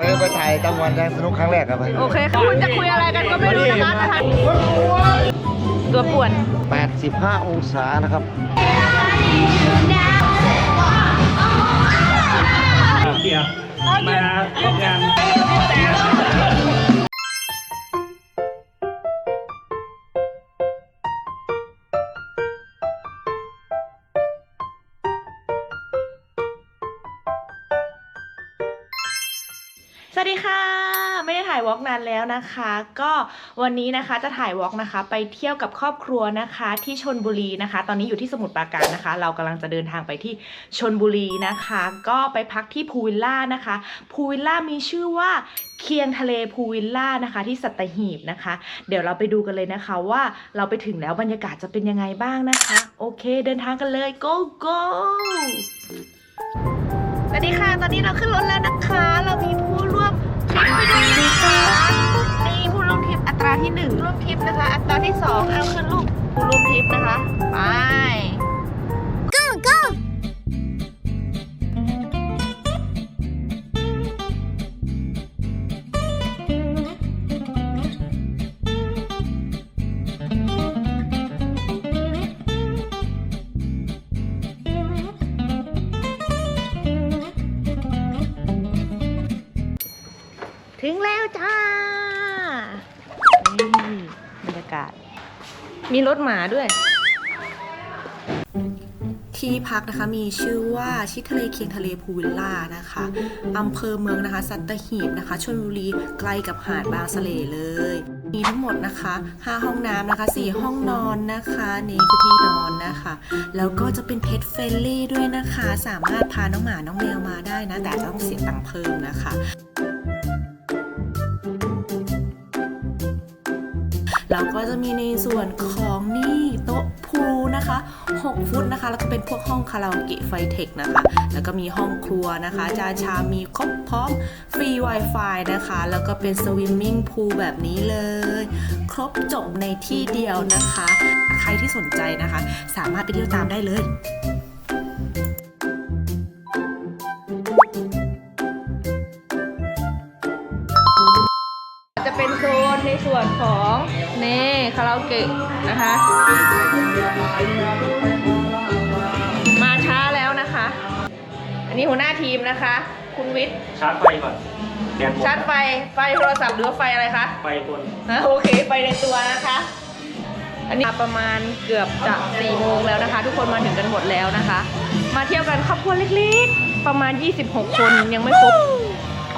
ไปไปถ่ายจังหวัดแดงสนุกครั้งแรกครับไปโอเคคุณจะคุยอะไรกันก็ไม่รู้นะคะนะคะตัวป่วน 85 องศานะครับเดียวมาทำงาน กนานแล้วนะคะ ก็วันนี้นะคะจะถ่ายวอล์กนะคะ ไปเที่ยวกับครอบครัวนะคะที่ชนบุรีนะคะ ตอนนี้อยู่ที่สมุทรปราการนะคะ เรากำลังจะเดินทางไปที่ชนบุรีนะคะ ก็ไปพักที่พูวิลล่านะคะพูวิลล่ามีชื่อว่าเคียงทะเลพูวิลล่านะคะ ที่สัตหีบนะคะ เดี๋ยวเราไปดูกันเลยนะคะว่าเราไปถึงแล้วบรรยากาศจะเป็นยังไงบ้างนะคะ โอเค เดินทางกันเลย go go วัสดีค่ะ ตอนนี้เราขึ้นรถแล้วนะคะ เรามีผู้ร่วมทริปไปด้วยนะคะมีผู้ร่วมทริปอัตราที่หนึ่งร่วมทริปนะคะ อัตราที่สองเอาขึ้นลูกผู้ร่วมทริปนะคะ ไป รถหมาด้วย ที่พักนะคะมีชื่อว่าชิดทะเลเคียงทะเลพูวิลล่านะคะอำเภอเมืองนะคะ สัตหีบนะคะชลบุรีใกล้กับหาดบางสะเลเลย มีทั้งหมดนะคะ 5 ห้องน้ำนะคะ 4 ห้องนอนนะคะ นี่คือที่นอนนะคะ แล้วก็จะเป็นเพ t เฟรนลี่ด้วยนะคะ สามารถพาน้องหมาน้องแมวมาได้นะ แต่ต้องเสียตังค์เพิ่มนะคะแล้วก็จะมีในส่วนของ นะคะ 6 ฟุตนะคะ แล้วก็เป็นพวกห้องคาราโอเกะไฟเทคนะคะ แล้วก็มีห้องครัวนะคะ จานชามมีครบพร้อมฟรี Wi-Fi นะคะ แล้วก็เป็นสวิมมิ่งพูลแบบนี้เลย ครบจบในที่เดียวนะคะ ใครที่สนใจนะคะ สามารถไปเที่ยวตามได้เลยจะเป็นโซน ในส่วนของเน่คาราโอเกะนะคะ มาช้าแล้วนะคะ อันนี้หัวหน้าทีมนะคะ คุณวิทย์ชาร์จไฟก่อนแบตหมดชาร์จไฟไฟโทรศัพท์หรือว่าไฟอะไรคะไฟบนนะโอเคไฟในตัวนะคะ อันนี้ประมาณเกือบจะ4โมงแล้วนะคะ ทุกคนมาถึงกันหมดแล้วนะคะ มาเที่ยวกันครอบครัวเล็กๆ ประมาณ 26 คนยังไม่ครบ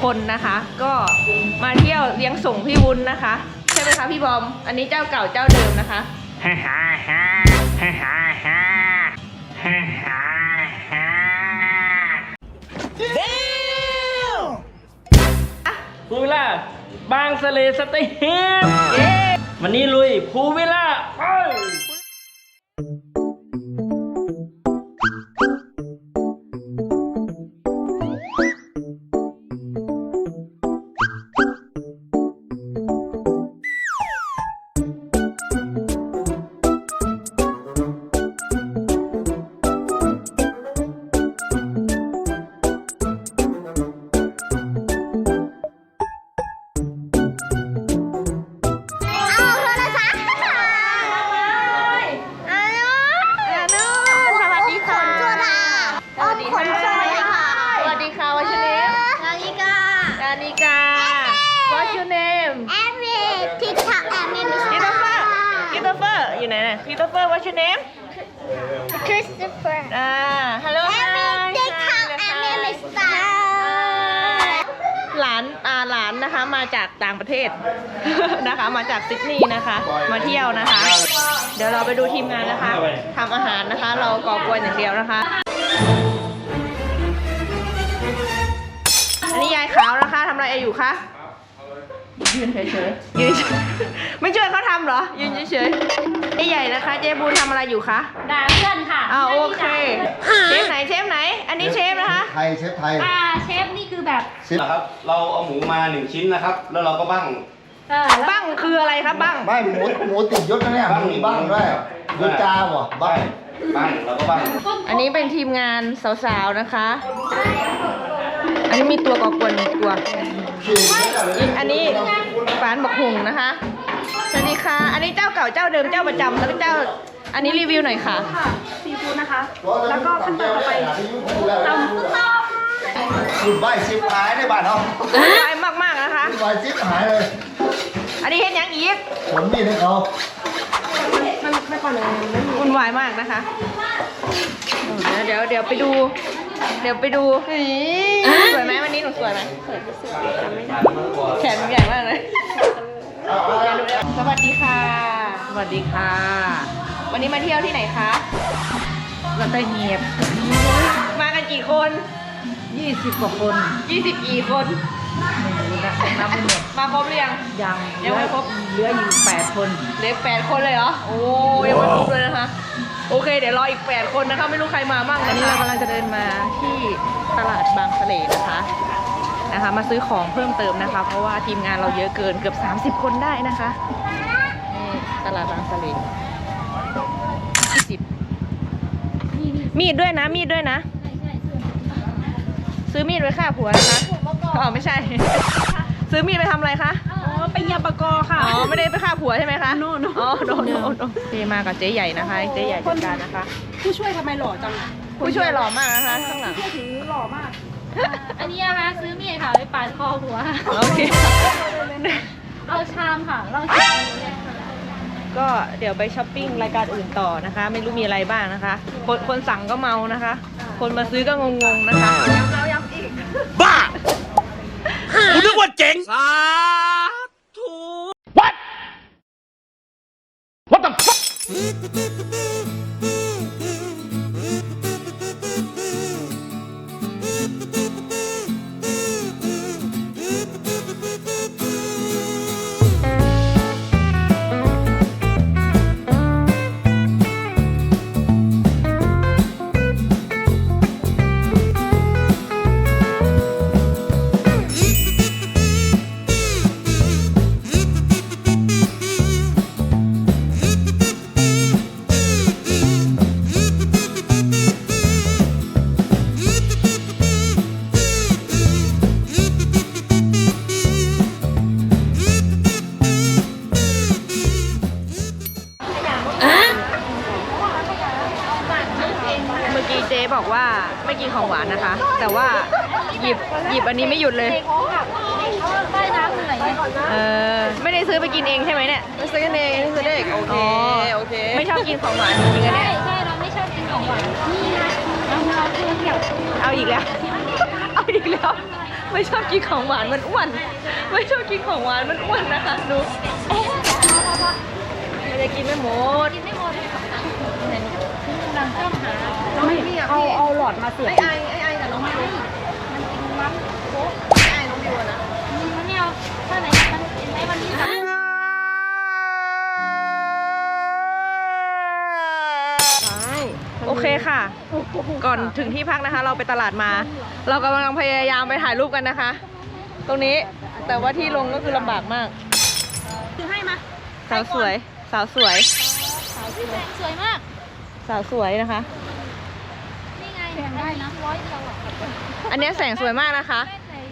คนนะคะ ก็มาเที่ยวเลี้ยงส่งพี่วุ้นนะคะ ใช่ไหมคะพี่บอม อันนี้เจ้าเก่าเจ้าเดิมนะคะฮ่าฮ่าฮ่าฮ่าฮ่าฮ่าฮ่าฮ่าฮ่าพูวิลล่าบางสะเลสเตหีบเย้วันนี้ลุยพูวิลล่าเอ้ ไปดูทีมงานนะคะทำอาหารนะคะ เราก่อกวนอย่างเดียวนะคะ อันนี้ยายขาวนะคะทำอะไรอยู่คะยืนเฉยๆยืนเฉยๆไม่ช่วยเขาทำเหรอ ยืนเฉยๆไอ้ใหญ่นะคะ เจ๊บูนทำอะไรอยู่คะด่าเพื่อนค่ะอ้าวโอเค เชฟไหนเชฟไหน อันนี้เชฟนะคะไทยเชฟไทยอ่าเชฟนี่คือแบบเชฟนะครับ เราเอาหมูมาหนึ่งชิ้นนะครับ แล้วเราก็บ้าง เออแล้วบ้างคืออะไรครับบ้าง ไม่หมูหมูติดยศนะเนี่ยมันมีบ้างด้วยยศจ้าบ่บ้างบ้างเราก็บ้างอันนี้เป็นทีมงานสาวๆนะคะ อันนี้มีตัวก่อกวนหนึ่งตัวขี่ไม่ได้เลยอีกอันนี้ฝานบักหุงนะคะ สวัสดีค่ะ อันนี้เจ้าเก่าเจ้าเดิมเจ้าประจำแล้วก็เจ้า อันนี้รีวิวหน่อยค่ะซีฟู้ดนะคะ แล้วก็ขั้นตอนต่อไปตำต้ม คุณใบชิบหายในบ้านเราไวมากๆนะคะ คุณใบชิบหายเลย อันนี้เฮ็ดหยังอีกผมนี่ให้เขาวุ่นวายมากนะคะเดี๋ยวเดี๋ยวเดี๋ยวไปดู เดี๋ยวไปดูสวยไหมวันนี้หนูสวยไหมสวยแขนหนูใหญ่มากเลยเดี๋ยวดูเดี๋ยวสวัสดีค่ะ สวัสดีค่ะ วันนี้มาเที่ยวที่ไหนคะเราตะเงียบมากันกี่คน ยี่สิบกว่าคนยี่สิบกี่คน ไม่รู้นะนับไม่หมดมาครบหรือยัง ยังยังไม่ครบ เหลืออยู่แปดคนเหลือแปดคนเลยเหรอ โอ้ยังไม่ครบเลยนะคะ โอเค เดี๋ยวรออีกแปดคนนะคะ ไม่รู้ใครมาบ้างอัอันนนี้นี้เราเรากำกำลัลังงจะจะเดิเดินนมามาที่ตลาดบางทะเลนะคะนะคะ มาซื้อของเพิ่มเติมนะคะ เพราะว่าทีมงานเราเยอะเกินเกือบ 30 คนได้นะคะนี่ตลาดบางทะเล20มีดด้วยนะมีดด้วยนะ ซื้อมีดไว้ฆ่าผัวนะคะอ๋อไม่ใช่ ซื้อมีดไปทำอะไรคะ อ๋อไปยาปะกอค่ะ อ๋อ ไม่ได้ไปฆ่าผัวใช่ไหมคะ โน่โน่อ๋อโดนโดนโดนเจมากับเจ๊ใหญ่นะคะ เจ๊ใหญ่จัดการนะคะ ผู้ช่วยทำไมหล่อจังอะผู้ช่วยหล่อมากนะคะข้างหลัง ผู้ช่วยถือหล่อมาก อันนี้นะคะซื้อมีดค่ะไปปาดคอหัว โอเค เอาชามค่ะ เราก็เดี๋ยวไปช้อปปิ้งรายการอื่นต่อนะคะ ไม่รู้มีอะไรบ้างนะคะ คนคนสั่งก็เมานะคะ คนมาซื้อก็งงๆนะคะ บ้ากูนึกว่าเจ๋งสาธุ What What the fuck ยิบหยิบอันนี้ไม่หยุดเลย ใต้น้ำเหนื่อยไหมเออ ไม่ได้ซื้อไปกินเองใช่ไหมเนี่ย ไม่ซื้อเองซื้อเด็กโอเค โอเค ไม่ชอบกินของหวานจริงๆอะใช่เนี่ย ใช่เราไม่ชอบกินของหวานนี่นะเราเราเพื่อนกับเอาอีกแล้ว เอาอีกแล้ว ไม่ชอบกินของหวานมันอ้วน ไม่ชอบกินของหวานมันอ้วนนะคะดูมันจะกินไม่หมดกินไม่หมดกำลังต้องหาเอาเอาหลอดมาเสียบไอ้ไอ้ไอ้ไอ้กับน้องมาด้วยไอ้น้องบิวนะ มันไม่เอาถ้าไหนมันเห็นไหมวันนี้ค่ะ โอเคค่ะ ก่อนถึงที่พักนะคะ เราไปตลาดมา เรากำลังพยายามไปถ่ายรูปกันนะคะ ตรงนี้แต่ว่าที่ลงก็คือลำบากมากคือให้มาสาวสวย สาวสวยสวยมาก สาวสวยนะคะ นี่ไงได้นะร้อยเดียวอะอันเนี้ยแสงสวยมากนะคะ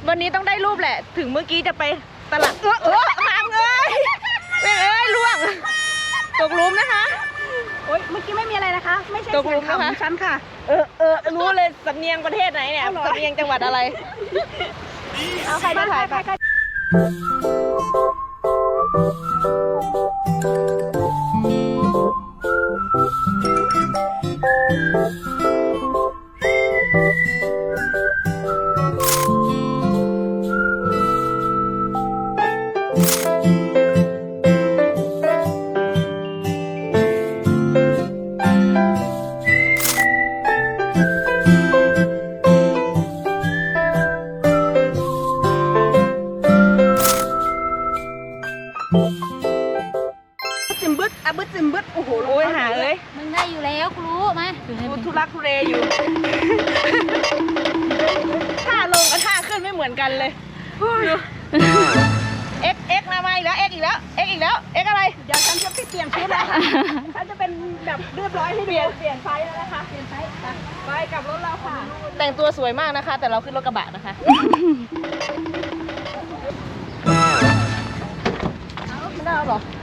วันนี้ต้องได้รูปแหละ ถึงเมื่อกี้จะไปตลาดเออเออหามเอ้ยแม่เอ้ยล่วงตกหลุมนะคะ โอ๊ยเมื่อกี้ไม่มีอะไรนะคะ ไม่ใช่ตกลเสียงงนะคะขำของฉันค่ะ เออเออรู้เลยสำเนียงประเทศไหนเนี่ยเอาเหรอ สำเนียงจังหวัดอะไร เอาใครจะถ่ายไปจิม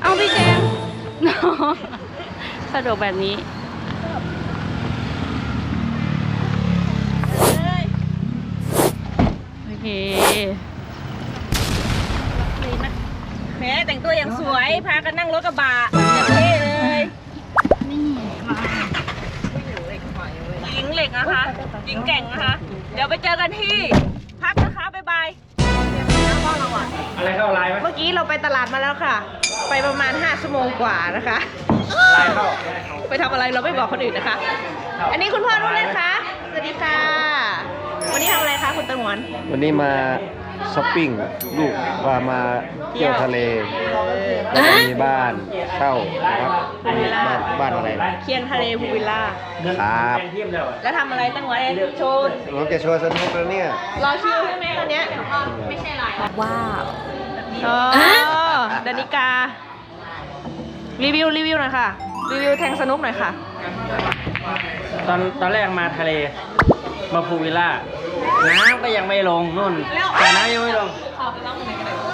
เอาพี่แจงสะดวกแบบนี้ โอเคแหมแต่งตัวอย่างสวย พากันนั่งรถกระบะอย่างเท่เลยหญิงเหล็กนะคะหญิงแกร่งนะคะ เดี๋ยวไปเจอกันที่พักนะคะ บ๊ายบาย อะไรเข้าไลน์ไหม เมื่อกี้เราไปตลาดมาแล้วค่ะ ไปประมาณ 5 ชั่วโมงกว่านะคะไลน์เข้าไปทำอะไรเราไม่บอกคนอื่นนะคะ อันนี้คุณพ่อนุ่นเลยคะสวัสดีค่ะ วันนี้ทำอะไรคะคุณตังหวนวันนี้มาช้อปปิ้งลูกว่ามาเที่ยวทะเลแล้วก็มีบ้านเช่านะครับมีบ้านบ้านอะไรนะเคียนทะเลพูวิลล่า ครับแล้วทำอะไรตังหวนเองโชว์เราจะชวนสนุกแล้วเนี่ย รอคิวใช่ไหมตอนเนี้ย ไม่ใช่ไลน์ว้าวอ๋อ ดานิกา รีวิวรีวิวหน่อยค่ะ รีวิวแทงสนุกหน่อยค่ะ ตอนตอนแรกมาทะเลมาพูลวิลล่า น้ำก็ยังไม่ลงนู่น แต่น้ำยังไม่ลง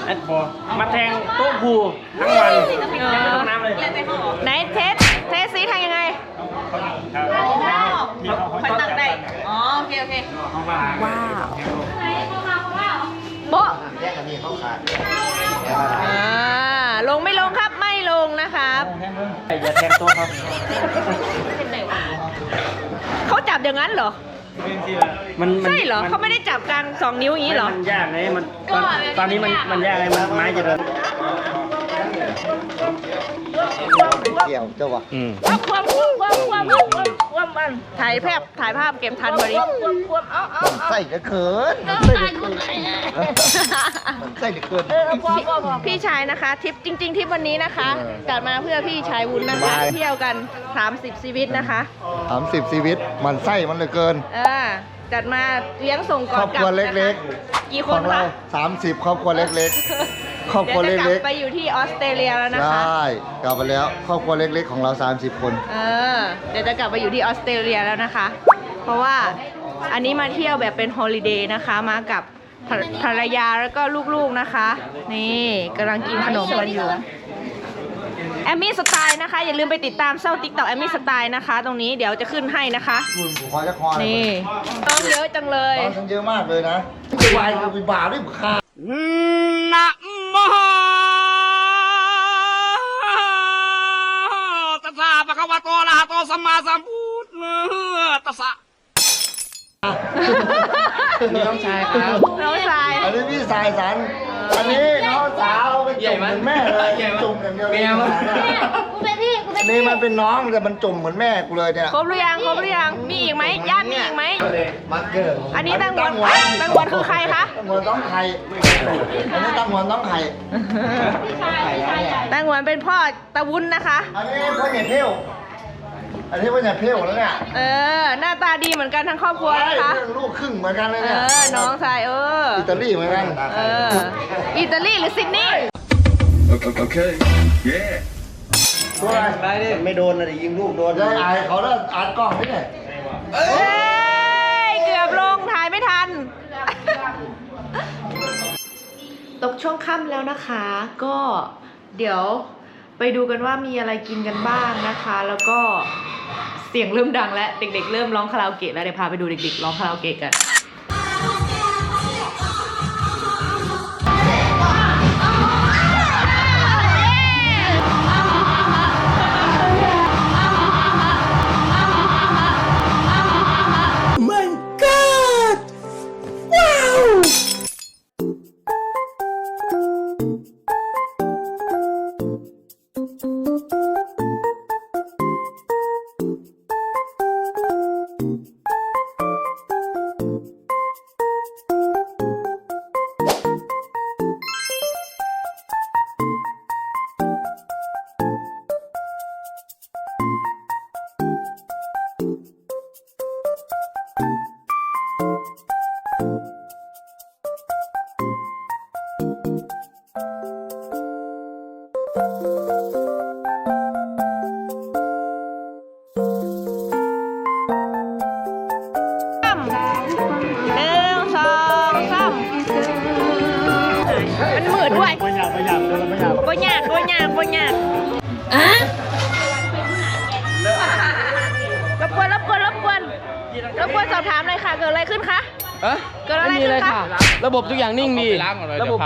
ไอ้พอมาแทงโต๊ะพูลทั้งวันยังไม่ลงน้ำเลยไหนเทสเทสซีแทงยังไงคอยตั้งได้ อ๋อโอเคโอเคว้าว โบ๊ะแยกกันนี่เขาขาดอ่าลงไม่ลงครับไม่ลงนะครับอย่าแทงโต๊ะเขาเขาจับอย่างนั้นเหรอมันมันใช่เหรอมันเขาไม่ได้จับกลางสองนิ้วอย่างนี้เหรอมันยากไงมันตอนตอนนี้มันมันยากไงมันไม้จะโดน เกี่ยวเจ้าวะอืมความความความความความความความมันถ่ายแพบถ่ายภาพเก็บทันพอดีความเอาเอามันใส่เหลือเขินมันใส่เหลือเขินมันใส่เหลือเขินพี่ชายนะคะทริปจริง ๆทริปวันนี้นะคะเออจัดมาเพื่อพี่ชายวุ้นนะคะบายเที่ยวกัน 30 ชีวิตนะคะ สามสิบชีวิตมันไส้มันเหลือเกิน เออจัดมาเลี้ยงส่งก่คอรอนบกลัครัวบเล็กๆกี่ๆคขอนงเราคะ สามสิบครอบครัวเล็กๆ ครอบครัวเดี๋ยวจะกเล็ลักบไปอยู่ที่ออสเตรเลียแล้วๆนะคะได้กลับไปแล้วครอบครัวเล็กๆของเรา 30 คน เออ เดี๋ยวจะกลับไปอยู่ที่ออสเตรเลียแล้วนะคะ เพราะว่าอันนี้มาเที่ยวแบบเป็นฮอลิเดย์นะคะ มากับภรภรรยาแล้วก็ลูกๆนะคะ นี่กำลังกินขนมกันอยู่ แอมมี่สไตล์นะคะ อย่าลืมไปติดตามเซาติ๊กต็อกแอมมี่สไตล์นะคะ ตรงนี้เดี๋ยวจะขึ้นให้นะคะ คุณผมขอจะคอเลยนี่ต้องเยอะจังเลยตอนฉันเยอะมากเลยนะวายคือเป็นบาปด้วยค่านะโม สัมมาสัมพุทธัสสะนี่ต้องชายครับน้องชาย อันนี้พี่สายสัน อันนี้น้องสาวเป็นจุ่มเหมือนแม่เลยจุ่มอย่างเดียวเลยกูเป็นพี่กูเป็อันนนี้มันเป็นน้องแต่มันจุ่มเหมือนแม่กูเลยเนี่ย ครบหรือยัง ครบหรือยัง มีอีกไหมญาติมีอีกไหมมักเกอร์อันนี้ตั้งวนตั้งวนคือใครคะตั้งวนต้องไข่อันนี้ตั้งวนต้องไข่ตั้งวนเป็นพ่อตะวุ้นนะคะ อันนี้พ่อใหญ่เพี้ยว อันนี้พ่อใหญ่เพี้ยวแล้วเนี่ยเออ หน้าตาดีเหมือนกันทั้งครอบครัวนะคะ เรื่องลูกครึ่งเหมือนกันเลยเอเนี่ยอ น้องชายเออ อิตาลีเหมือนกัน เออ อิตาลีหรือซิดนีย์ตัวอะไรไม่โดนนะดิยิงลูกโดนได้อายเขาแล้วอัดกล้องนี่เนี่ยเฮ้ย เกือบลงถ่ายไม่ทัน ตกช่วงค่ำแล้วนะคะ ก็เดี๋ยวไปดูกันว่ามีอะไรกินกันบ้างนะคะ แล้วก็ เสียงเริ่มดังแล้วเด็ก ๆ เริ่มร้องคาราโอเกะแล้วเดี๋ยวพาไปดูเด็ก ๆ ร้องคาราโอเกะกัน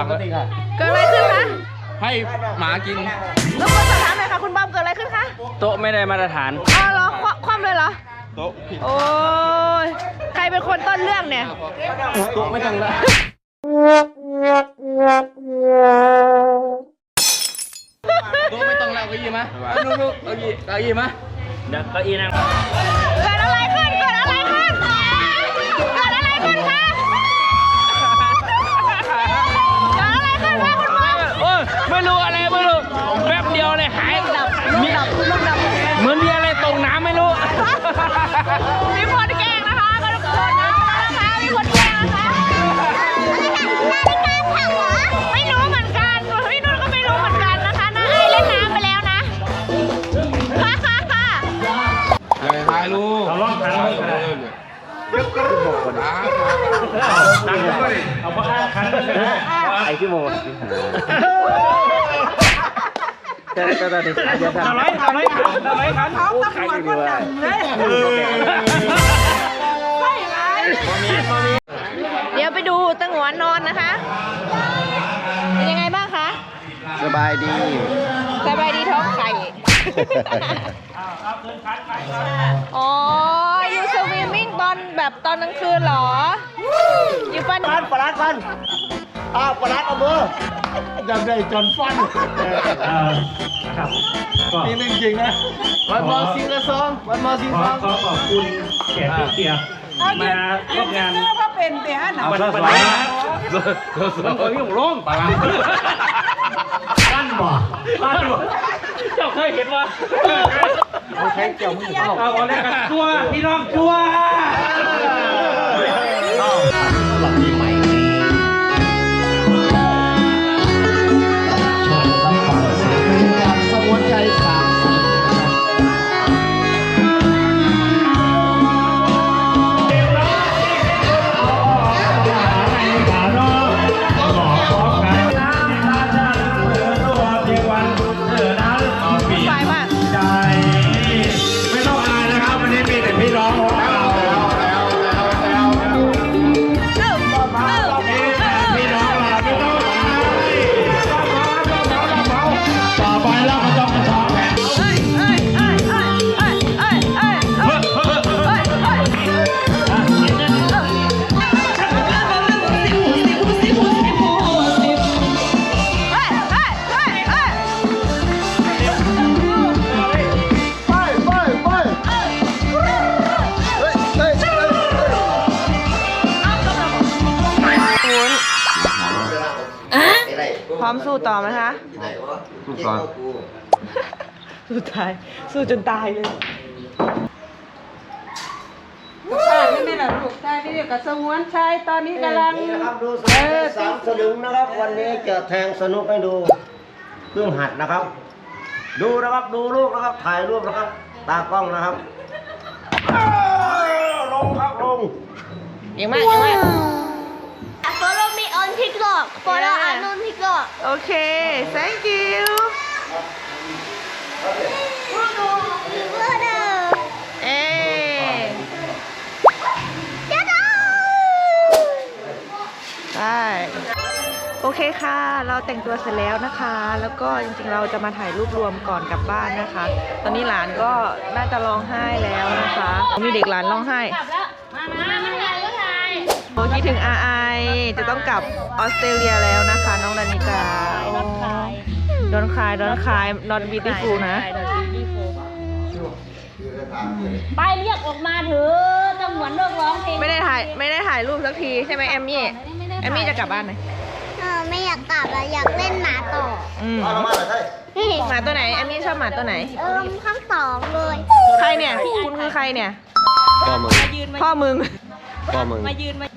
ระบบปกติค่ะเกิดอะไรขึ้นคะให้หมากินรบกวนสอบถามหน่อยค่ะคุณบอมเกิดอะไรขึ้นคะโต๊ะไม่ได้มาตรฐานอ๋อเหรอคว่คว่ำเลยเหรอ โต๊ะผิดโอ้ยใครเป็นคนต้นเรื่องเนี่ย โต๊ะไม่ต้องละโต๊ะไม่ต้องแล้วเก็ยี่มาเอาลูกๆเอายี่เอายี่มาเดี๋ยวเก้าอี้นั่ง โอ้ยไม่รู้อะไรไม่รู้แป๊บเดียวเลยหายมีเหมือนมีอะไรตกน้ำไม่รู้ มีคนแกล้งนะคะก็ทุกคนนะคะ เอาพวกอ้างคันไอ้ที่โมแต่แต่ตอนนี้อาจจะทำอะไรอะไรอะไรคันเขาตำรวจคนดังเลยเดี๋ยวไปดูตังหวนนอนนะคะ เป็นยังไงบ้างคะ สบายดี สบายดีท้องไข่อ๋ออยู่สวิมมิ่งต อนแบบตอนกลางคืนเหรอ อยู่ปันฟันปลาร้าฟันอ้าวปลาร้าเอามือจำได้จนฟันครับก็นี่เรื่องจริงนะวันมอซิงกระซองวันมอซิงขอซอง ขอขอบคุณแขกที่เกียร์มาร่วมงาน เสื้อผ้าเป็นเปียหนาวันวันนี้นะมันคนที่ผมร้องไปกั้นบ่กั้นบ่เจ้า เคยเห็นว่าเอาใช้เจ้ามือเอาเอาแล้วกันจัวพี่น้องจัว ร้อมสู้ต่อไหมคะลูกก่อนสู้ตาย สู้จนตายเลยค่ะนี่ไม่หรอลูกชายที่เดียวกับสงวนชายตอนนี้กำลัง นี่นะครับดูสนุกสามสลึงนะครับ วันนี้จะแทงสนุกให้ดูเพิ่งหัดนะครับ ดูนะครับดูลูกนะครับถ่ายรูปนะครับ ตากล้องนะครับอ้าวลงครับลง เก่งมากเก่งมาก Follow me on TikTok Follow อันนน TikTok โอเค thank you เพื่อนเด้อเอ๊ะเจ้าด้าใช่โอเคค่ะ เราแต่งตัวเสร็จแล้วนะคะ แล้วก็จริงๆเราจะมาถ่ายรูปรวมก่อนกลับบ้านนะคะ ตอนนี้หลานก็น่าจะร้องไห้แล้วนะคะ มีเด็กหลานร้องไห้ กลับแล้ว มามามา คิดถึงอาไอจะต้องกลับออสเตรเลียแล้วนะคะ น้องดานิกาดอนคลายดอนคลายดอนคลายดอนบิวตี้ฟูลนะ ไปเรียกออกมาเถอะจังหวนเลิกร้องเพลงไม่ได้ถ่ายไม่ได้ถ่ายรูปสักทีใช่ไหมแอมมี่แอมมี่จะกลับบ้านไหมเออไม่อยากกลับอะอยากเล่นหมาต่ออืมเอาลงมาเลยใช่นี่หมาตัวไหนแอมมี่ชอบหมาตัวไหน เออทั้งสองเลย ใครเนี่ย คุณคือใครเนี่ย พ่อมึงพ่อมึงพ่อมึงมายืนมา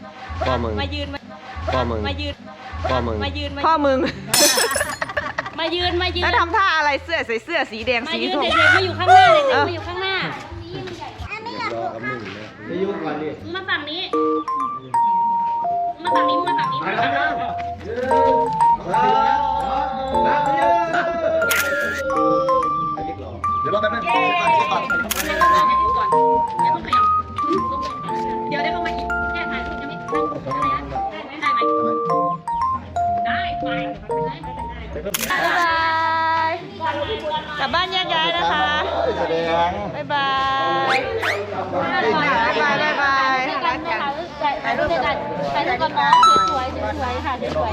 พ่อมึง มายืนมาพ่อมึง มายืนพ่อมึง มายืนพ่อมึง มายืนมายืนแล้วทำท่าอะไรเสื้อใส่เสื้อสีแดงสียืมเด็มาอยู่ข้างหน้าเลยมาอยู่ข้างหน้า รอกับมึงนะไปยุ่งก่อนดิมาฝั่งนี้ มาฝั่งนี้มาฝั่งนี้มาฝั่งนี้เดี๋ยวรอแป๊บนึงเดี๋ยวก่อนเดี๋ยวก่อ แสดงบ๊ายบายบ๊ายบายบ๊ายบายถ่ายรูปกันถ่ายรูปกับน้องสวยสวยค่ะสวย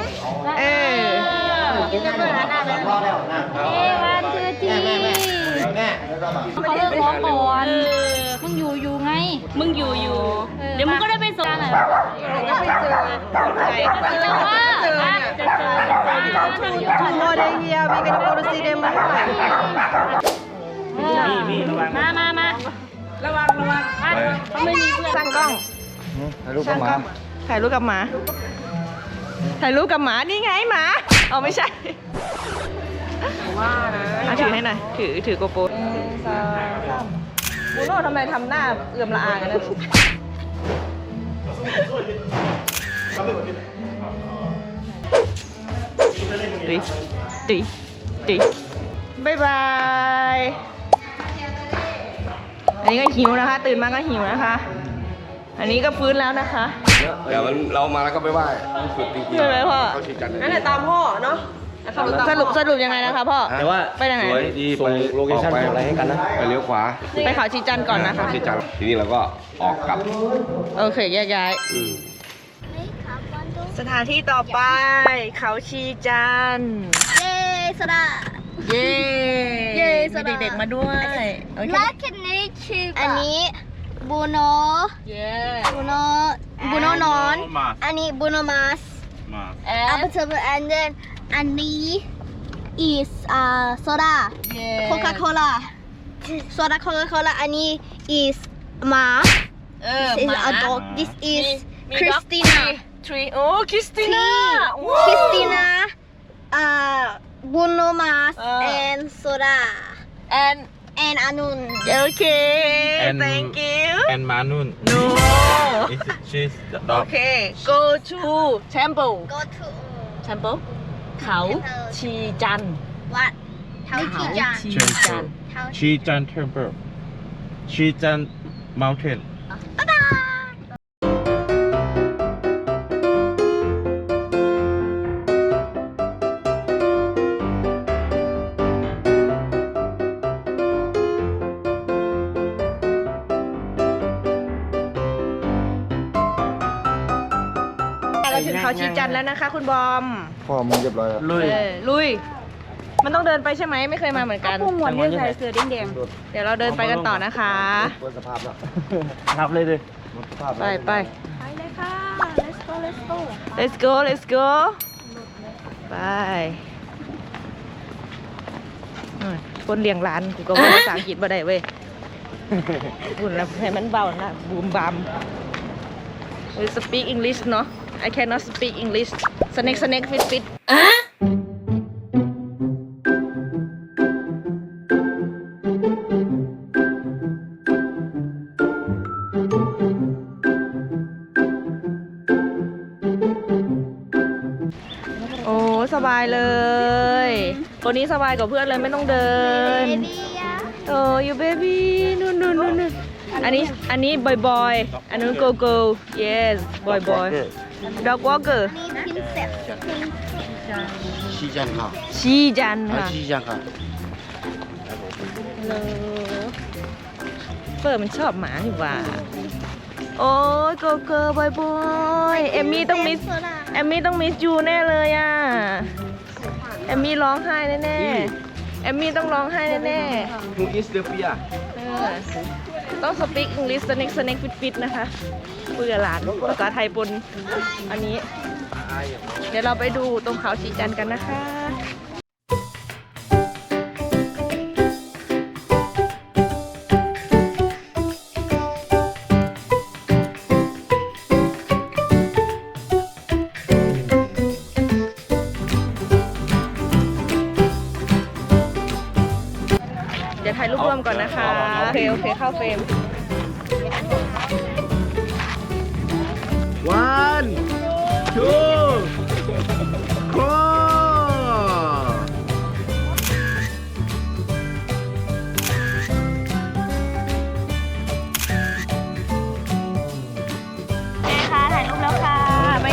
เออกินกันเพื่อนหน้าแบบรอแล้วนะเอวันทูจีแม่แม่แม่เขาเลิกร้องก่อนมึงอยู่อยู่ไง มึงอยู่อยู่ เดี๋ยวมึงก็ได้ไปส่งอะใครเจอว่าจะเจอจะเจอทูโมเดลเฮียวีกันโปรซีเดมันเท่าไหร่ มีมีระวังมามามาระวังระวังไม่มีเพื่อนสร้างกล้อง ถ่ายรูปกับหมา ถ่ายรูปกับหมา ถ่ายรูปกับหมา นี่ไงหมาเอาไม่ใช่ว่านะถือให้หน่อย ถือถือโกโปรสองสามบูโน่ทำไมทำหน้าเอื่อมละอากันนะตีตีตีบายบาย อันนี้ก็หิวนะคะ ตื่นมาก็หิวนะคะ อันนี้ก็ฟื้นแล้วนะคะเดี๋ยวเรามาแล้วก็ไปไหว้สุดจริงใช่ไหมพ่อเขาชิดกันนั่นแหละตามพ่อเนาะสรุปสรุปยังไงนะคะพ่อแต่ว่าไปทางไหนสวยดีไปโลเคชั่นอะไรให้กันนะไปเลี้ยวขวาไปเขาชีจันทร์ก่อนนะคะชิดจันทีนี้เราก็ออกกลับโอเคแยกย้ายอืมสถานที่ต่อไป เขาชีจันทร์เย้สดา เย้เย้สมีบายเด็กๆมาด้วย โอเคลักคนนี้ชื่ออันนี้บูโนเย้บูโนบูโนนอนอันนี้บูโนมาสแออัปเปอร์ and then อันนี้ is อ่าโซดาเย้โคคาโคล่าโซดาโคคาโคล่าอันนี้ is หมา เออ this is หมา a dog this is มีคริสติน่าทรีโอ้คริสติน่าคริสติน่าอ่า บูโนมาสเออ and โซดาแอน and อานุนโอเค And- thank you and มานุ่น no she's the โอเค go to temple go to temple เขาชีจันทร์วัดเท้าชีจันทร์ชีจันทร์เท้าชีจัน temple ชีจัน mountain เราถึ เขาชีจันทร์แล้วนะคะ คุณบอมพ่อมึงเรียบร้อยแล้วลุย เออลุย มันต้องเดินไปใช่ไหมไม่เคยมาเหมือนกันพุ่งหมดเรื่องใส่เสื้อแดงเดี๋ยวเราเดินไปกันต่อนะคะ เปิดสภาพแล้วรับเลยดิหมดสภาพไปแล้วไป ๆไปเลยค่ะ let's go let's go let's go let's go ไปอืมคนเลี้ยงร้านกูก็ว่าภาษาอังกฤษบ่ได้เว้ยคุณแล้วให้มันเบานะบูมบาม we speak English เนาะ I cannot speak English snake snake fit fit โอ้สบายเลยคนนี้สบายกว่าเพื่อนเลยไม่ต้องเดินโอ้ยเบบี้นู่นนู่นนู่นนู่น อันนี้อันนี้บอยบอยอันนู้นโกโก้ yes บอยบอย dog walker นี่พินเซ็ตชีจันค่ะชีจันค่ะชีจันค่ะฮัลโหลเปิดมันชอบหมาอยู่ว่า โอ้ยโกโก้บอยบอยเอมมี่ต้องมิสแอมมี่ต้องมิสยูแน่เลยอะแอมมี่ร้องไห้แน่ๆแอมมี่ต้องร้องไห้แน่ who is the fear ๆเออ ต้องสปีกอังกฤษสเน็กสเน็กฟิตฟิตนะคะคุยกับหลานภาษาไทยปนอันนี้ เดี๋ยวเราไปดูตรงเขาชีจันทร์กันนะคะ อเคโอเคเข้าเฟรม one two four โอเคค่ะถ่ายรูปแล้วค่ะไป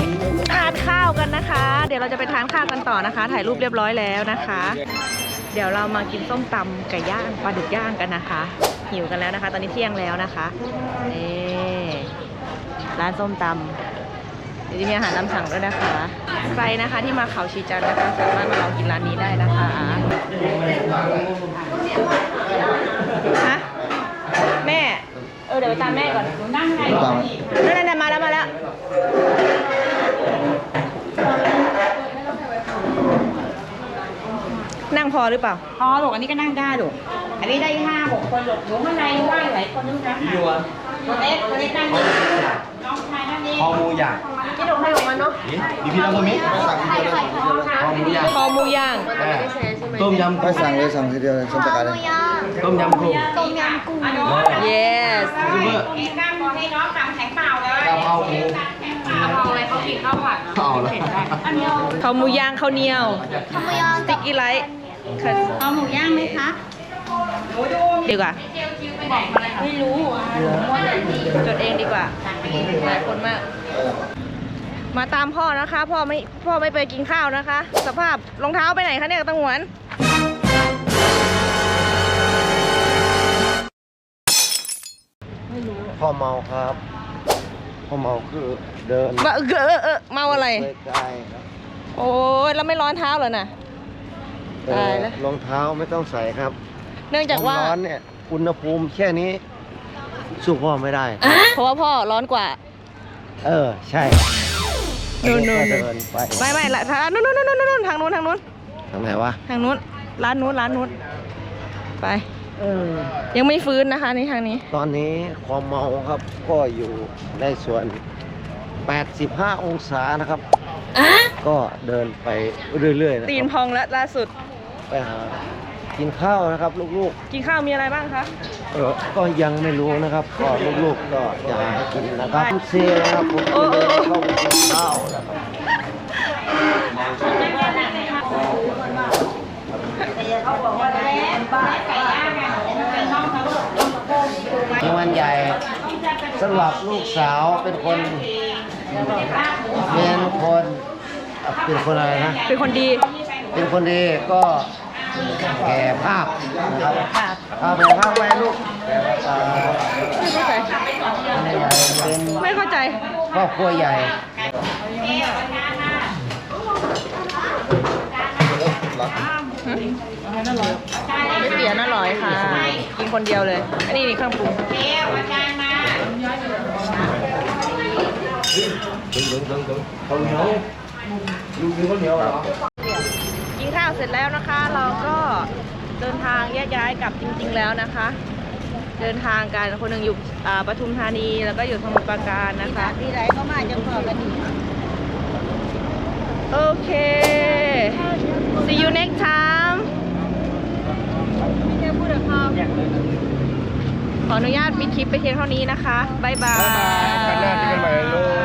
ทานข้าวกันนะคะ เดี๋ยวเราจะไปทานข้าวกันต่อนะคะ ถ่ายรูปเรียบร้อยแล้วนะคะ เดี๋ยวเรามากินส้มตำไก่ย่างปลาดุกย่างกันนะคะ หิวกันแล้วนะคะ ตอนนี้เที่ยงแล้วนะคะนี่ร้านส้มตำเดี๋ยวจะมีอาหารตามสั่งด้วยนะคะใครนะคะที่มาเขาชีจันนะคะสามารถมาลองกินร้านนี้ได้นะคะฮะแม่ เออเดี๋ยวไปตามแม่ก่อนนั่งไงนั่นนั่นมาแล้วมาแล้วนั่งพอหรือเปล่า พอลูกอันนี้ก็นั่งได้ลูก อันนี้ได้ห้าหกคนลูกหนูข้างในว่างหลายคนนึงนะตัวเล็กตัวเล็กนั่งนี่น้องชายนั่งนี่คอหมูย่างที่ลูกให้ลงมาเนาะดีพี่น้องคนนี้สั่งทีเดียวเลยคอหมูย่างคอหมูย่างต้มยำไม่สั่งเลยสั่งทีเดียวเลยส้มตะการเลยต้มยำกุ้งต้มยำกุ้ง yes ซูเปอร์เองนั่งมองให้น้องสั่งแข็งเปล่าเลยกะเพราหมูเอาอะไรเขากินข้าวผัดเอาละข้าวหมูย่างข้าวเหนียวทำไมอะสติ๊กอีไลท์ค่ะเอาหมูย่างไหมคะ ดีกว่า ไม่รู้อะจดเองดีกว่า หลายคนมาก มาตามพ่อนะคะ พ่อไม่ พ่อไม่ไปกินข้าวนะคะ สภาพรองเท้าไปไหนคะเนี่ยตังหวนพ่อเมาครับพ่อเมาคือเดินมาเออเออเออเมาอะไรไกลๆครับโอ้ยแล้วไม่ร้อนเท้าเหรอน่ะเอตายอแล้วรองเท้าไม่ต้องใส่ครับ เนื่องจากว่า ร้อนเนี่ยอุณหภูมิแค่นี้สู้พ่อไม่ได้ เพราะว่าพ่อร้อนกว่า เออใช่นู่นๆๆก็เดินไปไม่ไม่ละทางนู้นนู้นนู้นนู้นทางนู้นทางนู้นทางไหนวะทางนู้นร้านนู้นร้านนู้นไปยังไม่ฟื้นนะคะนี่ทางนี้ ตอนนี้ความเมาครับก็อยู่ในส่วน 85 องศานะครับ ก็เดินไปเรื่อยๆนะตีคนรับพองแล้วล่าสุดไปหา กินข้าวนะครับลูกกินข้าวมีอะไรบ้างคะ ๆเออก็ยังไม่รู้นะครับ ก็ลูกๆก็จะหากินนะครับเซนะครับผมโอ้ก็โอ้เดินโอ้เข้าไปกินข้าวนะครับรางวัลใหญ่สำหรับลูกสาวเป็นคนเป็นคนเอ่อเป็นคนอะไรนะ เป็นคนดี เป็นคนดีก็ แก่ภาพนะครับเอาแก่ภาพไว้ลูกอ่าไม่เข้าใจเป็นไม่เข้าใจ ครอบครัวใหญ่ไม่เสียน่าร่อยค่ะ กินคนเดียวเลย อันนี้นี่เครื่องปรุงข้าวเหนียวลูกกินข้าวเหนียวเหรอกินข้าว เสร็จแล้วนะคะ เราก็เดินทางแยกย้ายกลับจริง ๆ แล้วนะคะ เดินทางกันคนหนึ่งอยู่อ่าปทุมธานีแล้วก็อยู่สมุทรปราการนะคะ ที่ไหนก็มาจะขอกันอีกโอเค see you next time ขออนุญาตปิดคลิปไปเพียงเท่านี้นะคะ บ๊ายบายกันหน้าที่กันใหม่ลูกบ๊ายบาย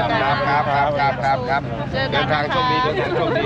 ครับครับครับครับครับเดินทางโชคดีเดินทางโชคดี